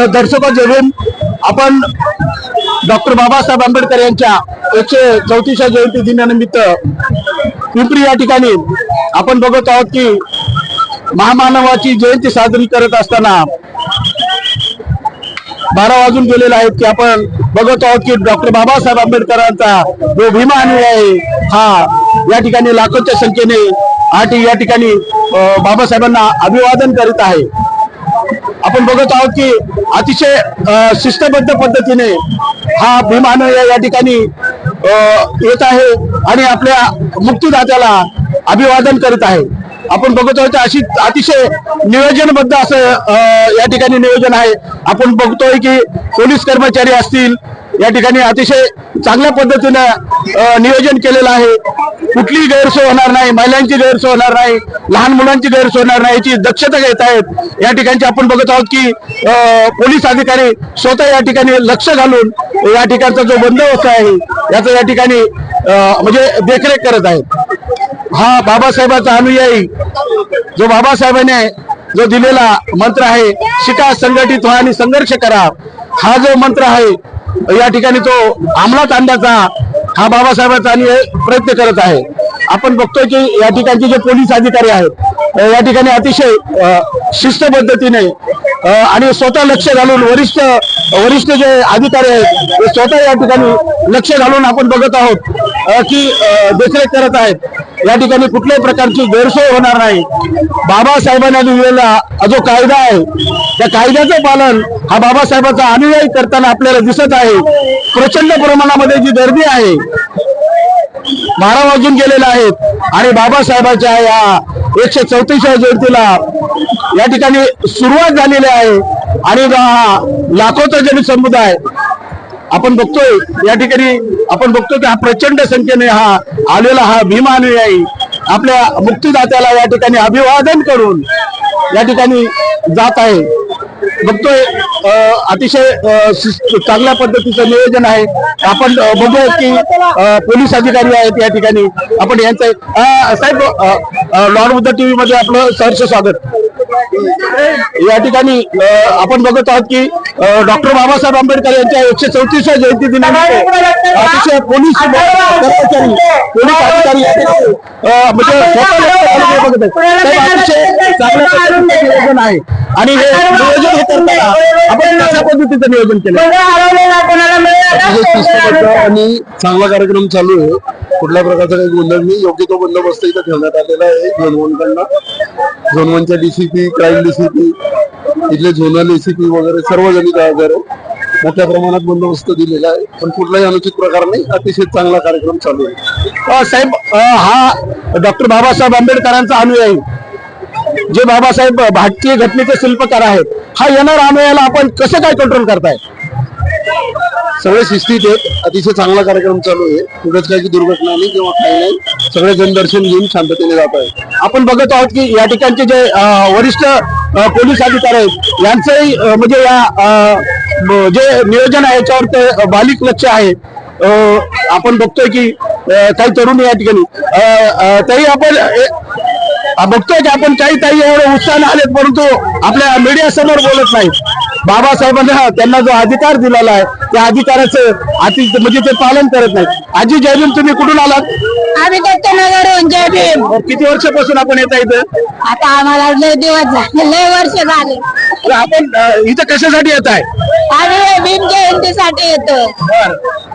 अ, आपण डॉक्टर बाबासाहेब आंबेडकर यांच्या एकशे चौतीसच्या जयंती दिनानिमित्त पिंपरी या ठिकाणी आपण बघत आहोत की महामानवाची जयंती साजरी करत असताना बारा वाजून गेलेले आहेत की आपण बघत आहोत की डॉक्टर बाबासाहेब आंबेडकरांचा जो भीमा आहे हा या ठिकाणी लाखोच्या संख्येने आठ या ठिकाणी बाबासाहेबांना अभिवादन करीत आहे. आपण बघत आहोत की अतिशय शिस्तबद्ध पद्धतीने हा भीमा या ठिकाणी येत आहे आणि आपल्या मुक्तीदात्याला अभिवादन करीत आहे. आपण बघत आहोत अशी अतिशय नियोजनबद्ध असं या ठिकाणी नियोजन आहे. आपण बघतोय की पोलीस कर्मचारी असतील या ठिकाणी अतिशय चांगल्या पद्धतीनं नियोजन केलेलं आहे. कुठलीही गैरसोय होणार नाही महिलांची गैरसोय होणार नाही लहान मुलांची गैरसोय होणार नाही याची दक्षता घेत आहेत. या ठिकाणची आपण बघत आहोत की पोलीस अधिकारी स्वतः या ठिकाणी लक्ष घालून या ठिकाणचा जो बंदोबस्त आहे याचा या ठिकाणी म्हणजे देखरेख करत आहेत. हा बाबासाहेबाचा अनुयायी जो बाबासाहेबांनी जो दिलेला मंत्र आहे शिका संघटित व्हा आणि संघर्ष करा. हा जो मंत्र आहे या ठिकाणी तो अंमलात आणण्याचा हा बाबासाहेबांचा प्रयत्न करत आहे. आपण बघतोय की या ठिकाणचे जे पोलीस अधिकारी आहेत या ठिकाणी अतिशय शिस्त पद्धतीने आणि स्वतः लक्ष घालून वरिष्ठ वरिष्ठ जे अधिकारी आहेत ते स्वतः या ठिकाणी लक्ष घालून आपण बघत आहोत की देखरेख करत आहेत. या ठिकाणी कुठल्याही प्रकारची गैरसोय होणार नाही. बाबासाहेबांना दिलेला जो कायदा आहे त्या कायद्याचं पालन हा बाबासाहेबांचा अनुयायी करताना आपल्याला दिसत आहे. प्रचंड प्रमाणामध्ये जी गर्दी आहे बारा वाजून गेलेल्या आहेत आणि बाबासाहेबांच्या या एकशे चौतीसव्या जयंतीला या ठिकाणी सुरुवात झालेली आहे. आणि लाखोचा जन समुदाय आपण बघतोय या ठिकाणी आपण बघतोय की हा प्रचंड संख्येने हा आलेला हा भीमानुयायी आपल्या मुक्तीदात्याला या ठिकाणी अभिवादन करून या ठिकाणी जात आहे. बघतोय अतिशय चांगल्या पद्धतीचं नियोजन आहे. आपण बघूया की पोलीस अधिकारी आहेत या ठिकाणी. आपण यांचं साहेब अ, लॉर्ड बुद्ध टीव्ही मध्ये आपलं सहर्ष स्वागत. या ठिकाणी आपण बघत आहोत की डॉक्टर बाबासाहेब आंबेडकर यांच्या एकशे चौतीसव्या जयंती दिनानिमित्त अतिशय पोलीस कर्मचारी पोलीस अधिकारी म्हणजे अतिशय चांगल्या आहे आणि हे नियोजन हे करताना आपण कशा पद्धतीचं नियोजन केलं? आणि चांगला कार्यक्रम चालू आहे. कुठल्या प्रकारचा काही गोंधळ नाही. योग्य तो बंदोबस्त इथं ठेवण्यात आलेला आहे. झोन वन कडनं झोन वनच्या डीसीपी क्राईम डीसीपी इथले झोनल एसीपी वगैरे सर्व जणी हजर आहे मोठ्या प्रमाणात बंदोबस्त दिलेला आहे. पण कुठलाही अनुचित प्रकार नाही. अतिशय चांगला कार्यक्रम चालू आहे. साहेब हा डॉक्टर बाबासाहेब आंबेडकरांचा अनुयायी. जे बाबासाहेब भारतीय घटनेचे शिल्पकार आहेत हा येणार अनुयायाला आपण कसं काय कंट्रोल करताय? सगळे शिस्तीत आहेत. अतिशय चांगला कार्यक्रम चालू आहे. कुठेच काही दुर्घटना नाही किंवा काही नाही. सगळे जनदर्शन घेऊन शांततेने जात आहे आपण बघत आहोत की या ठिकाणचे जे वरिष्ठ पोलीस अधिकारी आहेत यांचंही म्हणजे या जे नियोजन आहे याच्यावर ते बालिक लक्ष आहे. आपण बघतोय की काही तरुण या ठिकाणी. तरी आपण बघतोय की आपण काही काही एवढे उत्साहाने आलेत परंतु आपल्या मीडिया समोर बोलत नाहीत बाबासाहेबांना त्यांना जो अधिकार दिलेला आहे त्या अधिकाराचं अति म्हणजे ते पालन करत नाहीत. आजी जयभीम तुम्ही कुठून आलात? आम्ही दत्तनगरहून जय भीम किती वर्षापासून आपण येता इथं? आता आम्हाला लय दिवस झाले लय वर्ष झाले. तर आपण अ, इथं कशासाठी येत आहे आम्ही भीम जयंतीसाठी येतो.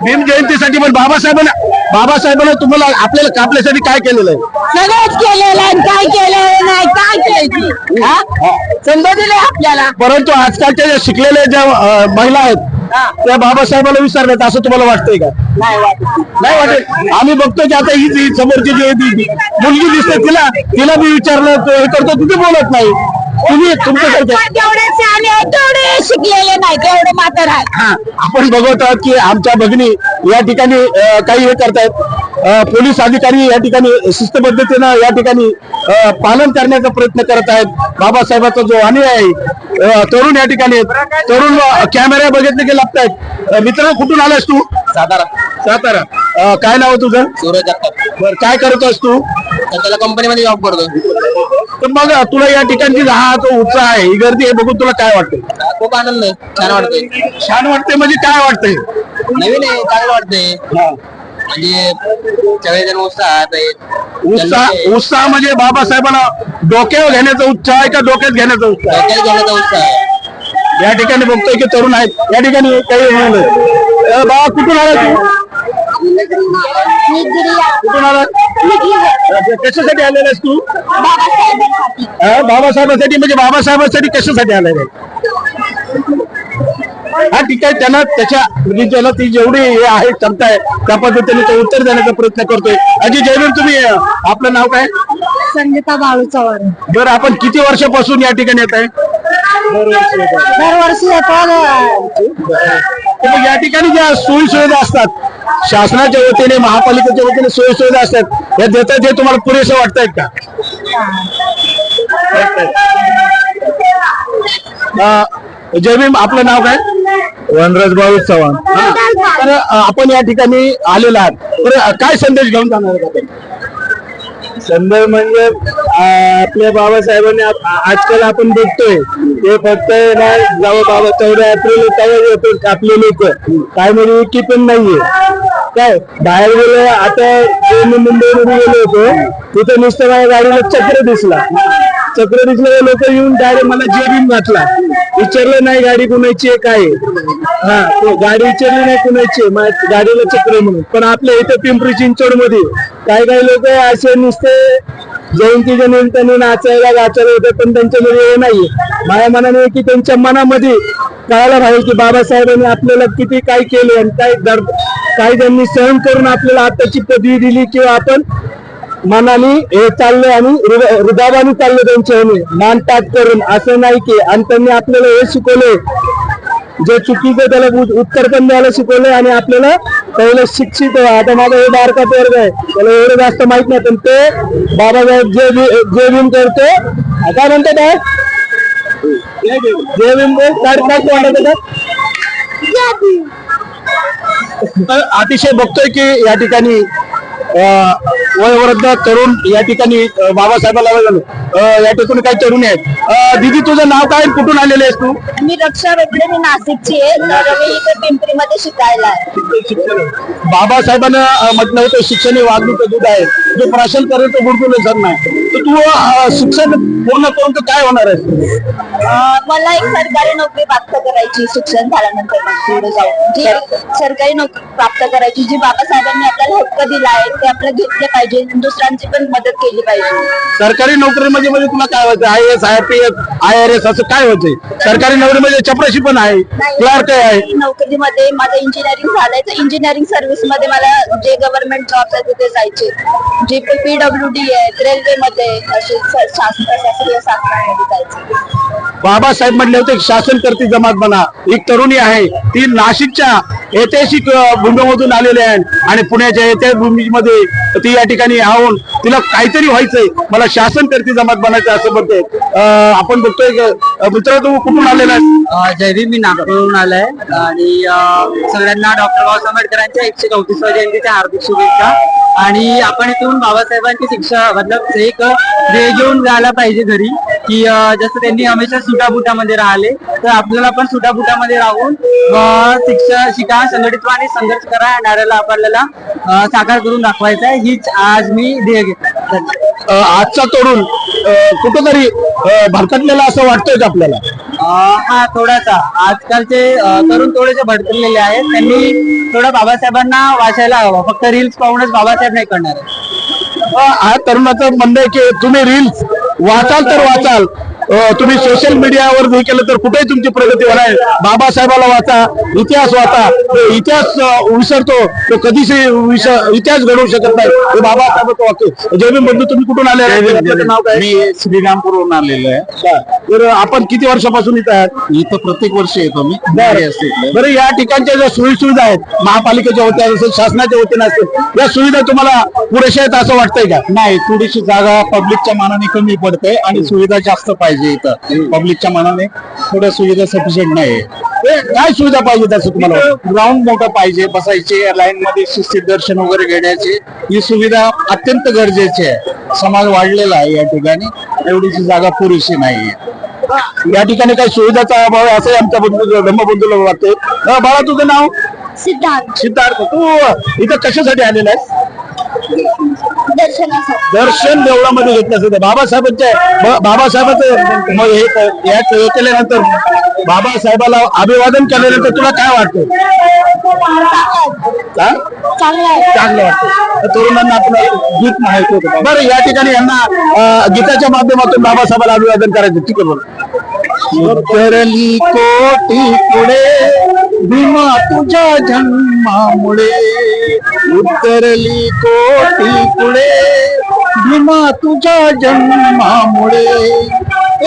भीम जयंतीसाठी पण बाबासाहेबांना बाबासाहेबांना तुम्हाला आपल्याला आपल्यासाठी काय केलेलं आहे? सगळंच केलेलं आहे. काय केलेलं नाही काय केलं हा? दिली आपल्याला. परंतु आजकालच्या ज्या शिकलेल्या ज्या अ, महिला आहेत त्या बाबासाहेबांना विसरल्यात असं तुम्हाला वाटतंय का? नाही वाटत. आम्ही बघतो की आता ही समोरची जी मुलगी दिसते तिला तिला मी विचारलं हे करतो तुम्ही बोलत नाही. तुम्ही तुमच्यासारखे शिकलेले नाही तेवढे हा, आपण बघत आहोत की आमच्या भगिनी या ठिकाणी काही हे करतायत. पोलीस अधिकारी या ठिकाणी शिस्तबद्धतेनं या ठिकाणी पालन करण्याचा प्रयत्न करत आहेत. बाबासाहेबांचा जो अनुयायी आहे तरुण या ठिकाणी तरुण कॅमेरा बघितले की लागतायत. मित्र कुठून आलास तू? सातारा. सातारा. काय नाव तुझं? सूरज जगताप बर काय करतोस तू? त्याला कंपनीमध्ये जॉब करतो. तर मग तुला या ठिकाणची हा जो उत्साह आहे ही गर्दी आहे बघून तुला काय वाटतं खूप आनंद आहे. छान वाटतंय. छान वाटते म्हणजे काय वाटतंय? नवीन आहे चांगलं वाटतंय. म्हणजे सगळेजण उत्साहात आहेत. उत्साह उत्साह म्हणजे बाबासाहेबांना डोक्यावर घेण्याचा उत्साह आहे का डोक्यात घेण्याचा उत्साह? डोक्यात घेण्याचा उत्साह आहे. या ठिकाणी बघतोय की तरुण आहेत. या ठिकाणी काही मुलं आहेत. अ, बाबा कुठून आला तू? कुठून आला कशासाठी आलेला आहेस तू अ, बाबासाहेबांसाठी म्हणजे बाबासाहेबांसाठी कशासाठी आलेला आहे हा ठीक आहे त्यांना त्याच्या म्हणजे त्याला ती जेवढी हे आहे क्षमता आहे त्या पद्धतीने तो उत्तर देण्याचा प्रयत्न करतोय. अजय जयवीर तुम्ही आपलं नाव काय? संगीता बाळू चव्हाण. बरं आपण किती वर्षापासून या ठिकाणी येत आहे? दरवर्षी येतो या ठिकाणी ज्या सोयी सुविधा असतात शासनाच्या वतीने महापालिकेच्या वतीने सोयी सुविधा असतात या देतात हे तुम्हाला पुरेसं वाटतायत का? जयभीम आपलं नाव काय? वनराज भाऊ चव्हाण. तर आपण या ठिकाणी आलेला आहात. तर काय संदेश घेऊन जाणार आहात आपण? संदर्भ म्हणजे आ- आपल्या बाबासाहेबांनी आप- आ- आजकाल आपण बघतोय ते फक्त ना जाऊ बाबा चौदा एप्रिल तेव्हा येतात आपले लोक. काय म्हणजे की पण नाहीये. काय? बाहेर गेलो आता जे मी मुंबईमध्ये गेलो होतो तिथे नुसतं माझ्या गाडीला चक्र दिसला. चक्र दिसलं लोक येऊन डायरेक्ट मला जेबीन घातला. विचारलं नाही गाडी कुणाची आहे? काय हा तो गाडी विचारली नाही कुणाची गाडीला चक्र म्हणून. पण आपल्या इथं पिंपरी चिंचवडमध्ये काही काही लोक असे नुसते जयंतीच्या निमित्ताने नाचायला गाचायला होते पण त्यांच्या हे नाहीये. माझ्या मनाने की त्यांच्या मनामध्ये कळायला पाहिजे की बाबासाहेबांनी आपल्याला किती काय केले आणि काय दर्द काय त्यांनी सहन करून आपल्याला आताची पदवी दिली किंवा आपण मनाने हे चाललंय आणि हृदय- हृदयाने चाललं त्यांच्या मान ताट करून असं नाही की आणि त्यांनी आपल्याला हे शिकवले जे चुकीचं त्याला उत्तर पण द्यायला शिकवलंय आणि आपल्याला पहिलं शिक्षित आहे आता माझा हे बारका वर्ग आहे. त्याला एवढं जास्त माहीत नाही पण ते बाबासाहेब जे भी- जे भीम करतो काय म्हणते काय जे भीम काय तर अतिशय बघतोय की या ठिकाणी अं, वयोवृद्ध तरुण या ठिकाणी बाबासाहेबाला अं, या ठिकाणी काही तरुण आहेत. अं, दीदी तुझं नाव काय? कुठून आलेले आहेस तू? मी रक्षा वेगळे मी नाशिकची आहे. मी इथे पिंपरीमध्ये शिकायला आहे. बाबासाहेबांना म्हटलं होतं शिक्षण हे वागणूक दूध आहे. जो प्राशन करेल तो सर नाही. तू शिक्षण पूर्ण करून तर काय होणार आहे? अं, मला एक सरकारी नोकरी प्राप्त करायची शिक्षण झाल्यानंतर मग पुढे जाऊन. जी सरकारी नोकरी प्राप्त करायची जी बाबासाहेबांनी आपल्याला हक्क दिला आहे ते आपल्याला घेतले पाहिजे दुसऱ्यांची पण मदत केली पाहिजे. सरकारी नोकरी म्हणजे म्हणजे तुला काय व्हायचं I S I P S I R S असं काय व्हायचंय सरकारी नोकरी म्हणजे चपराशी पण आहे क्लार्क आहे. नोकरीमध्ये माझं इंजिनिअरिंग झालंय तर इंजिनिअरिंग सर्व्हिसमध्ये मला जे गव्हर्नमेंट जॉब आहे तिथे जायचे. जे पीडब्ल्यू डी आहे रेल्वेमध्ये असे बाबासाहेब म्हटले होते शासन करती जमात बना. एक तरुणी आहे ती नाशिकच्या ऐतिहासिक भूमीमधून आलेले आहे आणि पुण्याच्या ऐतिहासिक भूमीमध्ये ती या ठिकाणी राहून तिला काहीतरी व्हायचंय. मला शासन करती जमात बनायचं असं म्हणते आपण बघतोय मित्र तू कुठून आलेला आहे जयदीप मी नागपूरहून आलाय. आणि सगळ्यांना डॉक्टर बाबासाहेब आंबेडकरांच्या एकशे चौतीसव्या जयंतीच्या हार्दिक शुभेच्छा. आणि आपण इथून बाबासाहेबांची शिक्षा मतलब एक ध्येय घेऊन जायला पाहिजे घरी. की जसं त्यांनी हमेशा सुटाबुटामध्ये राहिले तर आपल्याला पण सुटाबुटामध्ये राहून अं, शिक्षा शिका संघटित आणि संघर्ष करा या नाऱ्याला आपल्याला साकार करून दाखवायचा आहे. हीच आज मी ध्येय घेतो धन्यवाद. अं, आजचा तरुण अं, कुठंतरी भरकटलेला असं वाटतंय आपल्याला? हा थोडासा. आजकालचे तरुण थोडेसे भटकलेले आहेत. त्यांनी थोडं बाबासाहेबांना वाचायला हवं. फक्त रील्स पाहूनच बाबासाहेब नाही करणार हा तरुणाचं म्हणणं आहे की तुम्ही रील्स वाचाल तर वाचाल. तुम्ही सोशल मीडियावर हे केलं तर कुठेही तुमची प्रगती होणार आहे. बाबासाहेबाला वाचा इतिहास वाचा. तो इतिहास विसरतो. तो कधीच इतिहास घडवू शकत नाही. हे बाबासाहेबाचं वाक्य. जय भीम बंधू तुम्ही कुठून आले? नाव काय? मी श्रीरामपूरहून आलेलो आहे. तर आपण किती वर्षापासून इथं आहात? इथं प्रत्येक वर्षी येतो मी. बरं. बरं, या ठिकाणच्या ज्या सोयी सुविधा आहेत महापालिकेच्या वतीने असेल शासनाच्या वतीने असेल या सुविधा तुम्हाला पुरेशा आहेत असं वाटतंय का? नाही थोडीशी जागा पब्लिकच्या मानाने कमी पडते आणि सुविधा जास्त पाहिजे. इथं. पब्लिकच्या मानाने थोड्या सुविधा सफिशियंट नाही काय सुविधा पाहिजे असं तुम्हाला? ग्राउंड मोठं पाहिजे बसायचे लाईन मध्ये शिस्तीत दर्शन वगैरे घेण्याची. ही सुविधा अत्यंत गरजेची आहे. समाज वाढलेला आहे या ठिकाणी. एवढीची जागा पुरेशी नाहीये. या ठिकाणी काही सुविधाचा अभाव आहे असंही आमच्या बंधू धम्मबंधूला वाटते बाळा तुझं नाव? सिद्धांत सिद्धार्थ तू इथं कशासाठी आलेला दर्शनासाठी. दर्शन देवळामध्ये घेतलं असतं. बाबासाहेबांच्या ब- बाबासाहेबांचं मग हे हे हे केल्यानंतर बाबासाहेबाला अभिवादन केल्यानंतर तुला काय वाटतं? हा? चांगला आहे. चांगलं वाटतं तर तरुणांना आपलं गीत माहिती होतं. बरं या ठिकाणी यांना अं, गीताच्या माध्यमातून बाबासाहेबाला अभिवादन करायचं. ठीक आहे बरं. कोटी पुढे भीमा तुझ्या जन्मामुळे उतरली कोटी पुढे. भीमा तुझ्या जन्मामुळे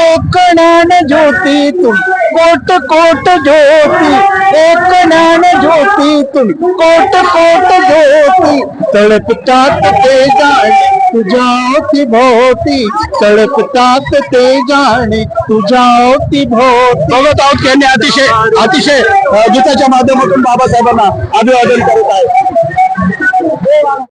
एक ज्ञान ज्योतीतून कोट कोट ज्योती एक ज्ञान ज्योतीतून कोट कोट ज्योती. तळपतात ते जाणे तुझ्या अवतीभोवती तळपतात ते जाणे. तुझ्या अवतीभोवती बघत आहोत की यांनी अतिशय अतिशय गीताच्या माध्यमातून बाबासाहेबांना अभिवादन करत आहे